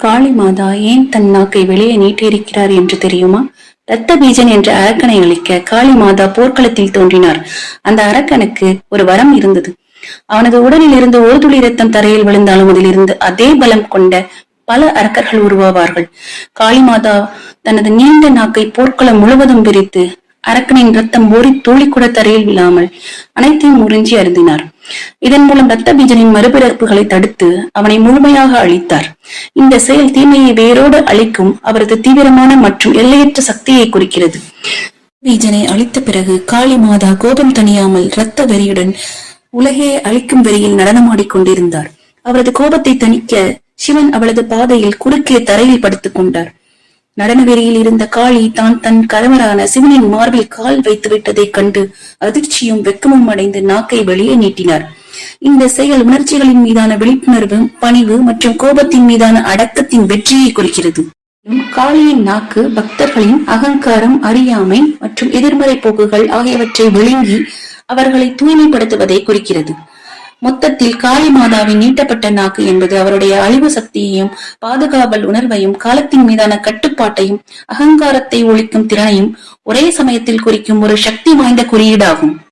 காளி மாதா ஏன் தன் நாக்கை வெளியே நீட்டியிருக்கிறார் என்று தெரியுமா? ரத்த பீஜன் என்ற அரக்கனை அளிக்க காளி மாதா போர்க்களத்தில் தோன்றினார். அந்த அரக்கனுக்கு ஒரு வரம் இருந்தது. அவனது உடலில் இருந்து ஒரு துளி ரத்தம் தரையில் விழுந்தாலும் அதிலிருந்து அதே பலம் கொண்ட பல அரக்கர்கள் உருவாவார்கள். காளிமாதா தனது நீண்ட நாக்கை போர்க்களம் முழுவதும் பிரித்து அரக்கனின் ரத்தம் ஒரு துளி கூட தரையில் விழாமல் அனைத்தையும் உறிஞ்சி அருந்தினார். இதன் மூலம் ரத்த பீஜனின் மறுபிறப்புகளை தடுத்து அவனை முழுமையாக அழித்தார். இந்த செயல் தீமையை வேரோடு அழிக்கும் அவரது தீவிரமான மற்றும் எல்லையற்ற சக்தியை குறிக்கிறது. பீஜனை அழித்த பிறகு காளி மாதா கோபம் தணியாமல் இரத்த வெறியுடன் உலகே அழிக்கும் வெறியில் நடனமாடிக் கொண்டிருந்தார். அவரது கோபத்தை தணிக்க சிவன் அவளது பாதையில் குறுக்கே தரையில் படுத்துக் கொண்டார். நடன வெறியில் இருந்த காளி தான் தன் கணவரான சிவனின் மார்பில் கால் வைத்து விட்டதைக் கண்டு அதிர்ச்சியும் வெக்கமும் அடைந்து நாக்கை வெளியே நீட்டினார். இந்த செயல் உணர்ச்சிகளின் மீதான விழிப்புணர்வு பணிவு மற்றும் கோபத்தின் மீதான அடக்கத்தின் வெற்றியை குறிக்கிறது. காளியின் நாக்கு பக்தர்களின் அகங்காரம் அறியாமை மற்றும் எதிர்மறை போக்குகள் ஆகியவற்றை விழுங்கி அவர்களை தூய்மைப்படுத்துவதை குறிக்கிறது. மொத்தத்தில் காளி மாதாவின் நீட்டப்பட்ட நாக்கு என்பது அவருடைய அழிவு சக்தியையும் பாதுகாவல் உணர்வையும் காலத்தின் மீதான கட்டுப்பாட்டையும் அகங்காரத்தை ஒழிக்கும் திறனையும் ஒரே சமயத்தில் குறிக்கும் ஒரு சக்தி வாய்ந்த குறியீடாகும்.